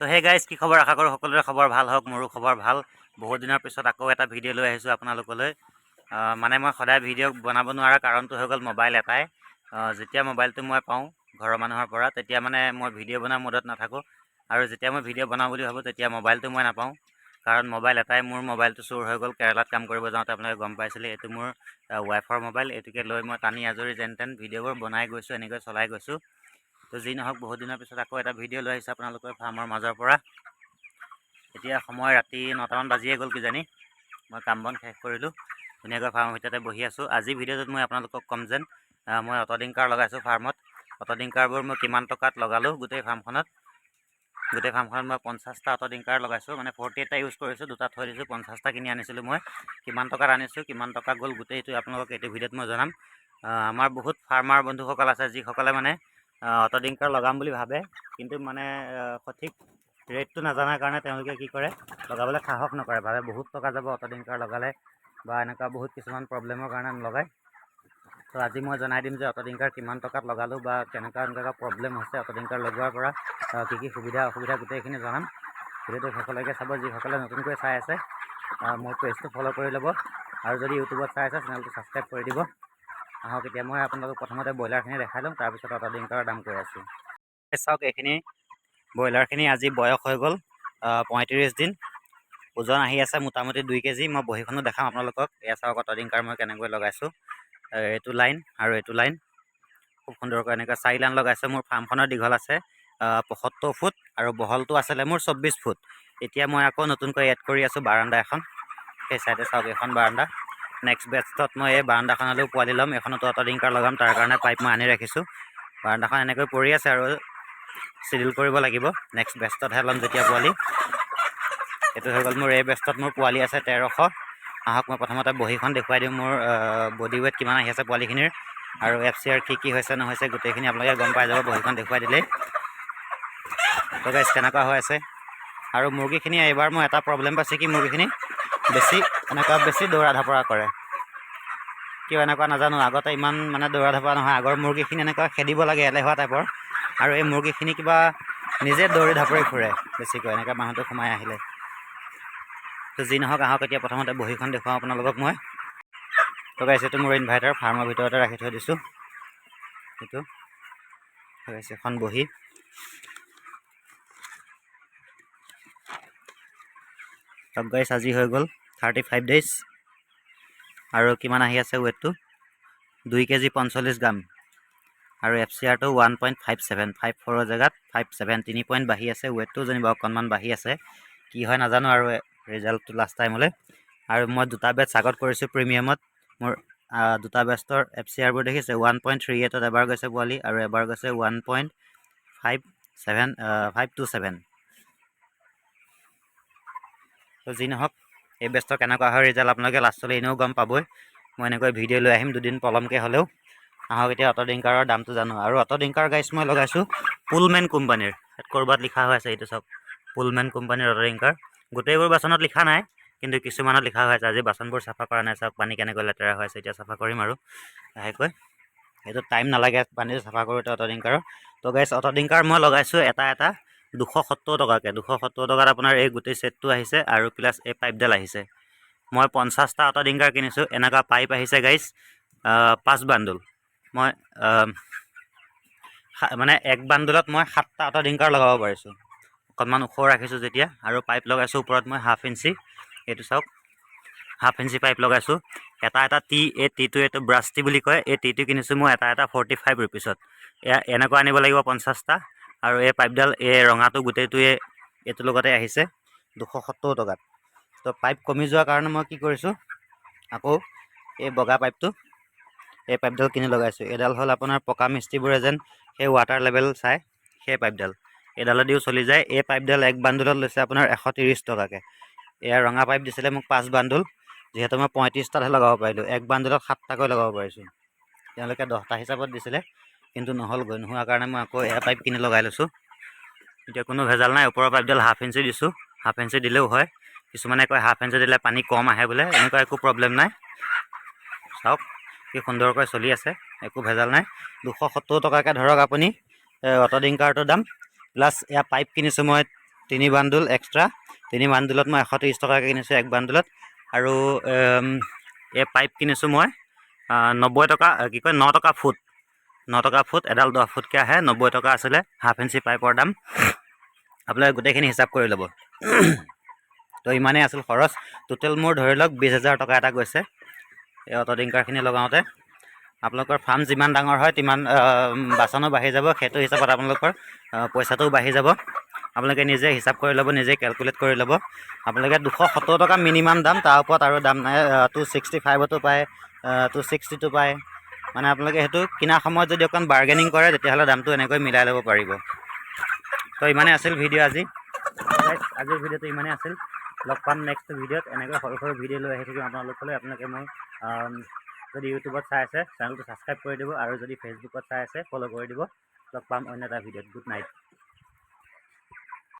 তো সেই গাইজ কি খবৰ? আশা কৰোঁ সকলোৰে খবৰ ভাল হওক মোৰো খবৰ ভাল। বহুত দিনৰ পিছত আকৌ এটা ভিডিঅ' লৈ আহিছোঁ আপোনালোকলৈ। মানে মই সদায় ভিডিঅ' বনাব নোৱাৰা কাৰণটো হৈ গ'ল মোবাইল এটাই। যেতিয়া মোবাইলটো মই পাওঁ ঘৰৰ মানুহৰ পৰা তেতিয়া মানে মই ভিডিঅ' বনোৱা মুডত নাথাকোঁ। আৰু যেতিয়া মই ভিডিঅ' বনাওঁ বুলি ভাবোঁ তেতিয়া মোবাইলটো মই নাপাওঁ। কাৰণ মোবাইল এটাই মোৰ মোবাইলটো চুৰ হৈ গ'ল। কেৰেলাত কাম কৰিব যাওঁতে আপোনালোকে গম পাইছিলে এইটো মোৰ ৱাইফৰ মোবাইল এইটোকে লৈ মই টানি আজৰি যেন তেন ভিডিঅ'বোৰ বনাই গৈছোঁ এনেকৈ চলাই গৈছোঁ। তো যি নহওক বহুত দিনৰ পিছত আকৌ এটা ভিডিঅ' লৈ আহিছোঁ আপোনালোকৰ ফাৰ্মৰ মাজৰ পৰা। এতিয়া সময় ৰাতি নটামান বাজিয়ে গ'ল কিজানি। মই কাম বন শেষ কৰিলোঁ। ধুনীয়াকৈ ফাৰ্মৰ ভিতৰতে বহি আছোঁ। আজি ভিডিঅ'টোত মই আপোনালোকক ক'ম যেন মই অট'ডিংকাৰ লগাইছোঁ ফাৰ্মত। অট'ডিংকাৰবোৰ মই কিমান টকাত লগালোঁ গোটেই ফাৰ্মখনত। গোটেই ফাৰ্মখনত মই পঞ্চাছটা অট'ডিংকাৰ লগাইছোঁ। মানে ফৰ্টি এইটটা ইউজ কৰিছোঁ দুটা থৈ দিছোঁ পঞ্চাছটা কিনি আনিছিলোঁ মই। কিমান টকাত আনিছোঁ কিমান টকা গ'ল গোটেইটো আপোনালোকক এইটো ভিডিঅ'ত মই জনাম। আমাৰ বহুত ফাৰ্মাৰ বন্ধুসকল আছে যিসকলে মানে অট'ডিংকাৰ লগাম বুলি ভাবে কিন্তু মানে সঠিক ৰেটটো নাজানাৰ কাৰণে তেওঁলোকে কি কৰে লগাবলৈ সাহস নকৰে ভাবে বহুত টকা যাব অট'ডিংকাৰ লগালে বা এনেকুৱা বহুত কিছুমান প্ৰব্লেমৰ কাৰণে নলগায়। তো আজি মই জনাই দিম যে অট'ডিংকাৰ কিমান টকাত লগালোঁ বা কেনেকুৱা এনেকুৱা প্ৰব্লেম হৈছে অট'ডিংকাৰ লগোৱাৰ পৰা কি কি সুবিধা অসুবিধা গোটেইখিনি জনাম। ভিডিঅ'টো শেষলৈকে চাব যিসকলে নতুনকৈ চাই আছে মোৰ পেজটো ফ'ল' কৰি ল'ব। আৰু যদি ইউটিউবত চাই আছে চেনেলটো ছাবস্ক্ৰাইব কৰি দিব। আহক এতিয়া মই আপোনালোকক প্ৰথমতে ব্ৰইলাৰখিনি দেখাই ল'ম তাৰপিছত অট'ডিংকাৰৰ দাম কৈ আছোঁ। চাওক এইখিনি ব্ৰইলাৰখিনি আজি বয়স হৈ গ'ল পঁয়ত্ৰিছ দিন। ওজন আহি আছে মোটামুটি দুই কেজি মই বহীখনো দেখাম আপোনালোকক। এয়া চাওক অট'ডিংকাৰ মই কেনেকৈ লগাইছোঁ। এইটো লাইন আৰু এইটো লাইন। খুব সুন্দৰকৈ এনেকৈ চাৰি লাইন লগাইছোঁ মোৰ ফাৰ্মখনৰ দীঘল আছে পঁয়সত্তৰ ফুট আৰু বহলটো আছিলে মোৰ চৌব্বিছ ফুট। এতিয়া মই আকৌ নতুনকৈ এড কৰি আছোঁ বাৰাণ্ডা এখন। সেই চাইডে চাওক এইখন বাৰাণ্ডা নেক্সট বেটছত মই এই বাৰাণ্ডাখনলৈও পোৱালি ল'ম। এইখনতো অট'ডিংকাৰ লগাম, তাৰ কাৰণে পাইপ মই আনি ৰাখিছোঁ। বাৰাণ্ডাখন এনেকৈ পৰি আছে আৰু চিডিল কৰিব লাগিব। নেক্সট বেষ্টতহে ল'ম যেতিয়া পোৱালি। এইটো হৈ গ'ল মোৰ এই বেষ্টত মোৰ পোৱালি আছে তেৰশ। আহক, মই প্ৰথমতে বহীখন দেখুৱাই দিওঁ মোৰ বডি ৱেইট কিমান আহি আছে পোৱালিখিনিৰ। আৰু এফ চি আৰ কি কি হৈছে, নহৈছে, গোটেইখিনি আপোনালোকে গম পাই যাব বহীখন দেখুৱাই দিলেই। তো গাইজ হৈ আছে? আৰু মুৰ্গীখিনি এইবাৰ মই এটা প্ৰব্লেম পাইছোঁ কি মুৰ্গীখিনি? বেছি, এনেকুৱা বেছি দৌৰা ধাপৰা কৰে। কিয় এনেকুৱা নাজানো, আগতে ইমান মানে দৌৰা ধাপৰা নহয়, আগৰ মুৰ্গীখিনি এনেকুৱা খেদিব লাগে এলেহুৱা টাইপৰ। আৰু এই মুৰ্গীখিনি কিবা নিজে দৌৰি ধাপৰি ফুৰে, বেছিকৈ এনেকৈ মানুহটো সোমাই আহিলে। তো যি নহওক আহক, এতিয়া প্ৰথমতে বহীখন দেখুৱাওঁ আপোনালোকক মই। তো গাইছে এইটো মোৰ ইনভাৰ্টাৰ ফাৰ্মৰ ভিতৰতে ৰাখি থৈ দিছোঁ। এইটো। আছে এখন বহী। টপ গাইছ আজি হৈ গ'ল। থাৰ্টি ফাইভ ডেইজ আৰু কিমান আহি আছে ৱেটটো দুই কেজি পঞ্চল্লিছ গ্ৰাম আৰু F C আৰটো one point five seven five ফ'ৰৰ জেগাত ফাইভ ছেভেন তিনি পইণ্ট বাঢ়ি আছে। ৱেটটো যেনিবা অকণমান বাঢ়ি আছে। কি হয় নাজানো আৰু ৰিজাল্টটো লাষ্ট টাইমলৈ আৰু মই দুটা বেটছ আগত কৰিছোঁ প্ৰিমিয়ামত মোৰ দুটা বেষ্টৰ এফ চি আৰবোৰ দেখিছে ওৱান পইণ্ট থ্ৰী এইটত এবাৰ গৈছে পোৱালি আৰু এবাৰ গৈছে one point five seven five two seven যি নহওক এই বেষ্টৰ কেনেকুৱা হয় ৰিজাল্ট আপোনালোকে লাষ্টলৈ এনেও গম পাবই। মই এনেকৈ ভিডিঅ' লৈ আহিম, দুদিন পলমকৈ হ'লেও। আহক এতিয়া অট' ডিংকাৰৰ দামটো জানো। আৰু অট' ডিংকাৰ গাইছ মই লগাইছোঁ পুলমেন কোম্পানীৰ। ক'ৰবাত লিখা হৈ আছে এইটো চাওক পুলমেন কোম্পানীৰ অট' ডিংকাৰ গোটেইবোৰ বাচনত লিখা নাই, কিন্তু কিছুমানত লিখা হৈ আছে। আজি বাচনবোৰ চাফা কৰা নাই চাওক পানী কেনেকৈ লেতেৰা হৈ আছে এতিয়া চাফা কৰিম আৰু। লাহেকৈ। এইটো টাইম নালাগে পানীটো চাফা কৰোঁতে অট' ডিংকাৰৰ তো গাইছ অট' ডিংকাৰ মই লগাইছোঁ এটা এটা। দুশ সত্তৰ টকাকৈ, দুশ সত্তৰ টকাত আপোনাৰ এই গোটেই ছেটটো আহিছে আৰু প্লাছ এই পাইপডাল আহিছে। মই পঞ্চাছটা অট' ডিংকাৰ কিনিছোঁ এনেকুৱা পাইপ আহিছে গাইছ পাঁচ বান্দুল। মই মানে এক বান্দুলত মই সাতটা অট' ডিংকাৰ লগাব পাৰিছোঁ। অকণমান ওখ ৰাখিছোঁ যেতিয়া, আৰু পাইপ লগাইছোঁ ওপৰত মই হাফ ইঞ্চি। এইটো চাওক হাফ ইঞ্চি পাইপ লগাইছোঁ। এটা এটা টি, এই টিটো এইটো ব্ৰাছ টি বুলি কয়, এই টিটো কিনিছোঁ মই এটা এটা ফৰ্টি ফাইভ ৰুপিছত এয়া, এনেকুৱা আনিব লাগিব পঞ্চাছটা। আৰু এই পাইপডাল এই ৰঙাটো গোটেইটোৱে এইটোৰ লগতে আহিছে দুশ সত্তৰ টকাত। তো পাইপ কমি যোৱাৰ কাৰণে মই কি কৰিছোঁ আকৌ এই বগা পাইপটো এই পাইপডাল কিনি লগাইছোঁ। এইডাল হ'ল আপোনাৰ পকা মিস্ত্ৰীবোৰে যেন সেই ৱাটাৰ লেভেল চায় সেই পাইপডাল। এইডালেদিও চলি যায়। এই পাইপডাল এক বান্দুলত লৈছে আপোনাৰ এশ ত্ৰিছ টকাকৈ। এয়া ৰঙা পাইপ দিছিলে মোক পাঁচ বান্দুল যিহেতু মই পঁয়ত্ৰিছটাতহে লগাব পাৰিলোঁ। এক বান্দুলত সাতটাকৈ লগাব পাৰিছোঁ। তেওঁলোকে দহটা হিচাপত দিছিলে। কিন্তু নহ'লগৈ নোহোৱাৰ কাৰণে মই আকৌ এয়া পাইপ কিনি লগাই লৈছোঁ। এতিয়া কোনো ভেজাল নাই, ওপৰৰ পাইপডাল হাফ ইঞ্চি দিছোঁ। হাফ ইঞ্চি দিলেও হয়। কিছুমানে কয় হাফ ইঞ্চি দিলে পানী কম আহে বোলে, এনেকুৱা একো প্ৰব্লেম নাই। চাওক, কি সুন্দৰকৈ চলি আছে, একো ভেজাল নাই। দুশ সত্তৰ টকাকৈ ধৰক আপুনি অট' ডিংকাৰটোৰ দাম। প্লাছ এয়া পাইপ কিনিছোঁ মই তিনি বান্দুল এক্সট্ৰা। তিনি বান্দুলত মই এশ ত্ৰিছ টকাকৈ কিনিছোঁ এক বান্দুলত আৰু এই পাইপ কিনিছোঁ মই নব্বৈ টকা, কি কয়, ন টকা ফুট। ন টকা ফুট এডাল দহ ফুটকৈ আহে নব্বৈ টকা আছিলে হাফ ইঞ্চি পাইপৰ দাম। আপোনালোকে গোটেইখিনি হিচাপ কৰি ল'ব। তো ইমানেই আছিল খৰচ। টোটেল মোৰ ধৰি লওক বিছ হাজাৰ টকা এটা গৈছে। এই অট' ডিংকাৰখিনি লগাওঁতে। আপোনালোকৰ ফাৰ্ম যিমান ডাঙৰ হয় তিমান বাচনো বাঢ়ি যাব সেইটো হিচাপত আপোনালোকৰ পইচাটোও বাঢ়ি যাব। আপোনালোকে নিজে হিচাপ কৰি ল'ব নিজে কেলকুলেট কৰি ল'ব। আপোনালোকে দুশ সত্তৰ টকা মিনিমাম দাম তাৰ ওপৰত আৰু দাম নাই টু ছিক্সটি ফাইভতো পায় টু ছিক্সটিটো পায়। মানে আপোনালোকে সেইটো কিনা সময়ত যদি অকণ বাৰ্গেনিং কৰে, তেতিয়াহ'লে দামটো এনেকৈ মিলাই ল'ব পাৰিব। তো ইমানেই আছিল ভিডিঅ' আজি। আজিৰ ভিডিঅ'টো ইমানেই আছিল। লগ পাম নেক্সট ভিডিঅ'ত। এনেকৈ সৰু সৰু ভিডিঅ' লৈ আহি থাকিম আপোনালোকলৈ আপোনালোকে মোৰ যদি ইউটিউবত চাই আছে চেনেলটো ছাবস্ক্ৰাইব কৰি দিব আৰু যদি ফেচবুকত চাই আছে ফ'ল' কৰি দিব। লগ পাম অন্য এটা ভিডিঅ'ত। Good night